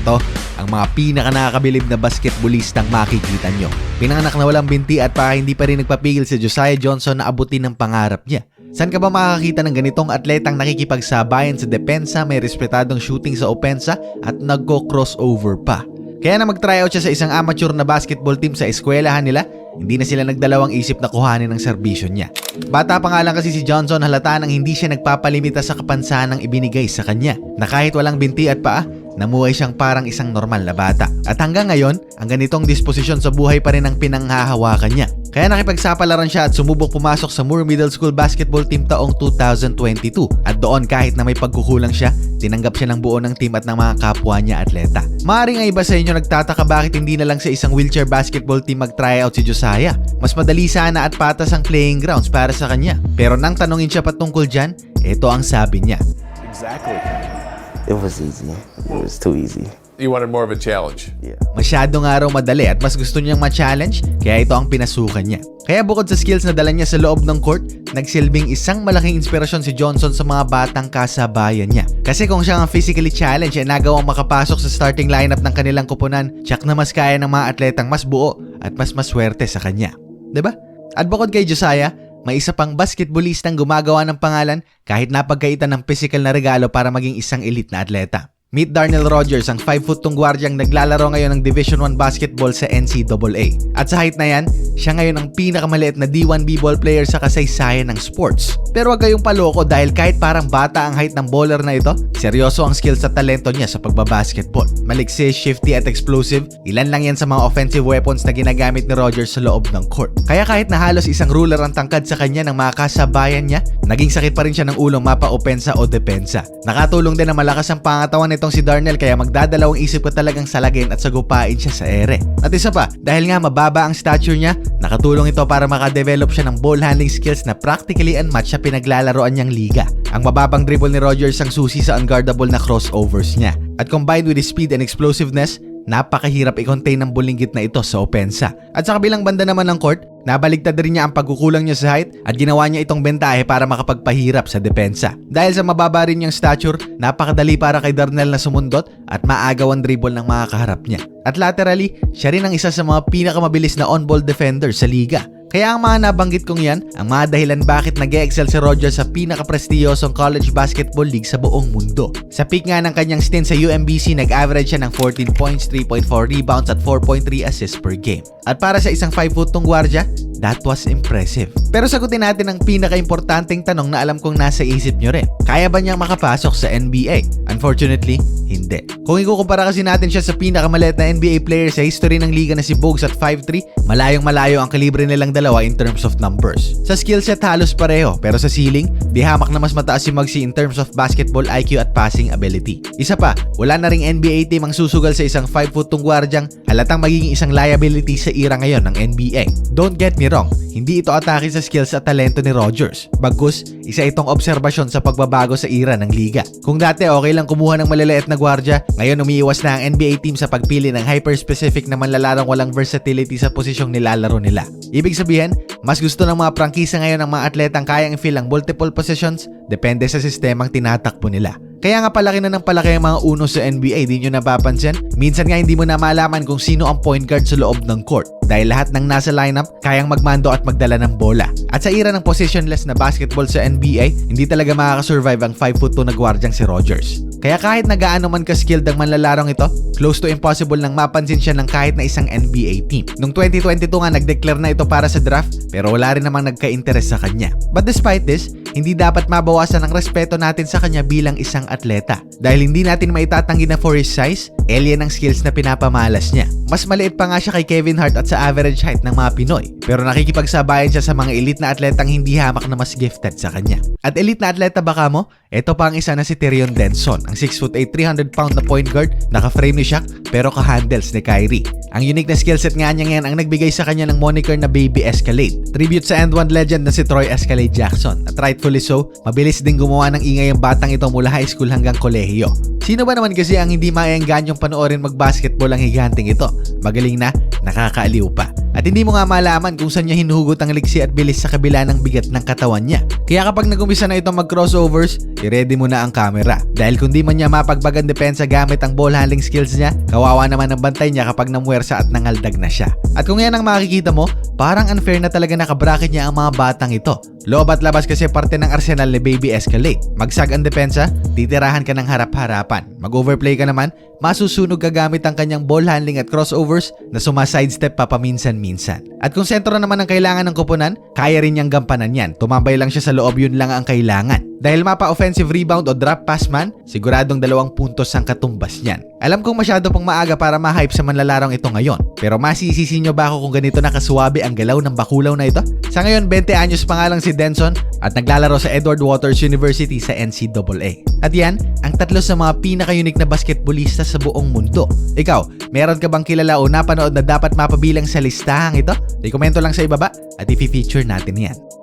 ito ang mga pinaka nakakabilib na basketballistang makikita nyo. Pinanganak na walang binti at para hindi pa rin nagpapigil si Josiah Johnson na abutin ng pangarap niya. Saan ka ba makakita ng ganitong atletang nakikipagsabayan sa depensa, may respetadong shooting sa opensa at nagko-crossover pa? Kaya na mag-tryout siya sa isang amateur na basketball team sa eskwelahan nila, hindi na sila nagdalawang isip na kuhanin ang serbisyo niya. Bata pa nga lang kasi si Johnson halata nang hindi siya nagpapalimita sa kapansahan ng ibinigay sa kanya na kahit walang binti at paa, namuhay siyang parang isang normal na bata. At hanggang ngayon, ang ganitong disposisyon sa buhay pa rin ang pinanghahawakan niya. Kaya nakipagsapalaran siya at sumubok pumasok sa Moore Middle School basketball team taong 2022 at doon kahit na may pagkukulang siya, tinanggap siya ng buo ng team at ng mga kapwa niya atleta. Maaring nga iba sa inyo nagtataka bakit hindi na lang sa isang wheelchair basketball team mag-tryout si Josiah. Mas madali sana at patas ang playing grounds para sa kanya. Pero nang tanungin siya patungkol dyan, ito ang sabi niya. Exactly. It was easy. It was too easy. You wanted more of a challenge. Yeah. Masyado nga raw madali at mas gusto niyang ma-challenge kaya ito ang pinasukan niya. Kaya bukod sa skills na dala niya sa loob ng court, nagsilbing isang malaking inspirasyon si Johnson sa mga batang kasabayan niya. Kasi kung siya ang physically challenged ay nagawang makapasok sa starting lineup ng kanilang kupunan, tsak na mas kaya ng mga atletang mas buo at mas maswerte sa kanya. 'Di ba? At bukod kay Josiah, may isa pang basketballistang gumagawa ng pangalan kahit napagkaitan ng physical na regalo para maging isang elite na atleta. Meet Darnell Rogers, ang 5 foot tong gwardyang naglalaro ngayon ng Division 1 basketball sa NCAA. At sa height na yan, siya ngayon ang pinakamaliit na D1 b-ball player sa kasaysayan ng sports. Pero wag kayong paloko dahil kahit parang bata ang height ng bowler na ito, seryoso ang skills at talento niya sa pagbabasketball. Maliksi, shifty at explosive, ilan lang yan sa mga offensive weapons na ginagamit ni Rogers sa loob ng court. Kaya kahit na halos isang ruler ang tangkad sa kanya ng mga kasabayan niya, naging sakit pa rin siya ng ulo mapa-opensa o depensa. Nakatulong din na malakas ang pangatawan itong si Darnell kaya magdadalawang isip ko talagang salagin at sagupain siya sa ere. At isa pa, dahil nga mababa ang stature niya, nakatulong ito para makadevelop siya ng ball handling skills na practically unmatched sa pinaglalaroan niyang liga. Ang mababang dribble ni Rogers ang susi sa unguardable na crossovers niya. At combined with his speed and explosiveness, napakahirap i-contain ng bulinggit na ito sa opensa. At sa kabilang banda naman ng court, nabaligtad rin niya ang pagkukulang niya sa height at ginawa niya itong bentahe para makapagpahirap sa depensa. Dahil sa mababa rin niyang stature, napakadali para kay Darnell na sumundot at maagaw ang dribble ng mga kaharap niya. At laterally, siya rin ang isa sa mga pinakamabilis na on-ball defender sa liga. Kaya ang mga nabanggit kong yan, ang mga dahilan bakit nag excel si Rogers sa pinaka-prestiyosong college basketball league sa buong mundo. Sa peak nga ng kanyang stint sa UMBC, nag-average siya ng 14 points, 3.4 rebounds at 4.3 assists per game. At para sa isang 5 foot tong gwardya, that was impressive. Pero sagutin natin ang pinaka-importanting tanong na alam kong nasa isip nyo rin. Kaya ba niyang makapasok sa NBA? Unfortunately, hindi. Kung ikukumpara kasi natin siya sa pinakamaliit na NBA player sa history ng liga na si Bogues at 5'3", malayong malayo ang kalibre nilang dalawa in terms of numbers. Sa skill set halos pareho, pero sa ceiling, di hamak na mas mataas si Muggsy in terms of basketball IQ at passing ability. Isa pa, wala na ring NBA team ang susugal sa isang 5 foot tong gwardyang halatang magiging isang liability sa era ngayon ng NBA. Don't get me wrong, hindi ito atake sa skills at talento ni Rogers. Bagus, isa itong obserbasyon sa pagbabago sa era ng liga. Kung dati okay lang kumuha ng maliliit na gwardya, ngayon umiiwas na ang NBA team sa pagpili ng hyper-specific na manlalarong walang versatility sa posisyong nilalaro nila. Ibig sabihin, mas gusto ng mga prangkisa ngayon ng mga atletang kayang i-fill ang multiple positions depende sa sistemang tinatakbo nila. Kaya nga palaki na ng palaki ang mga uno sa NBA, di nyo napapansin? Minsan nga hindi mo na malaman kung sino ang point guard sa loob ng court. Dahil lahat ng nasa lineup, kayang magmando at magdala ng bola. At sa era ng positionless na basketball sa NBA, hindi talaga makakasurvive ang 5 foot 2 na gwardyang si Rogers. Kaya kahit nagaano man ka-skilled ang manlalarong ito, close to impossible nang mapansin siya ng kahit na isang NBA team. Noong 2022 nga nag-declare na ito para sa draft, pero wala rin namang nagka-interest sa kanya. But despite this, hindi dapat mabawasan ang respeto natin sa kanya bilang isang atleta. Dahil hindi natin maitatanggi na for his size, alien ang skills na pinapamalas niya. Mas maliit pa nga siya kay Kevin Hart at sa average height ng mga Pinoy. Pero nakikipagsabayan siya sa mga elite na atletang hindi hamak na mas gifted sa kanya. At elite na atleta baka mo? Ito pa ang isa na si Tyrion Denson, ang 6'8", 300 pound na point guard, naka-frame ni Shaq pero ka-handles ni Kyrie. Ang unique na skillset nga niya ngayon ang nagbigay sa kanya ng moniker na Baby Escalade. Tribute sa End One legend na si Troy Escalade Jackson. At rightfully so, mabilis din gumawa ng ingay ang batang ito mula high school hanggang kolehiyo. Sino ba naman kasi ang hindi maengganyong panoorin mag-basketball ang higanting ito? Magaling na, nakakaaliw pa. At hindi mo nga malaman kung saan niya hinuhugot ang liksi at bilis sa kabila ng bigat ng katawan niya. Kaya kapag nag-umpisa na itong mag-crossovers, i-ready mo na ang camera. Dahil kung di man niya mapagbagan depensa gamit ang ball handling skills niya, kawawa naman ang bantay niya kapag namuwersa at nangaldag na siya. At kung yan ang makikita mo, parang unfair na talaga nakabracket niya ang mga batang ito. Loob at labas kasi parte ng arsenal ni Baby Escalate. Magsag ang depensa, titirahan ka ng harap-harapan. Mag-overplay ka naman, masusunog ka gamit ang kanyang ball handling at crossovers na suma-sidestep pa paminsan-minsan. At kung sentro naman ang kailangan ng kupunan, kaya rin niyang gampanan yan. Tumambay lang siya sa loob yun lang ang kailangan. Dahil mapa offensive rebound o drop pass man, siguradong dalawang puntos ang katumbas niyan. Alam kong masyado pang maaga para ma-hype sa manlalarong ito ngayon. Pero masisisi nyo ba ako kung ganito nakasuwabe ang galaw ng bakulaw na ito? Sa ngayon, 20 anyos pa nga lang si Denson at naglalaro sa Edward Waters University sa NCAA. At yan, ang tatlo sa mga pinaka-unique na basketballista sa buong mundo. Ikaw, meron ka bang kilala o napanood na dapat mapabilang sa listahang ito? I-komento lang sa ibaba at i-feature natin yan.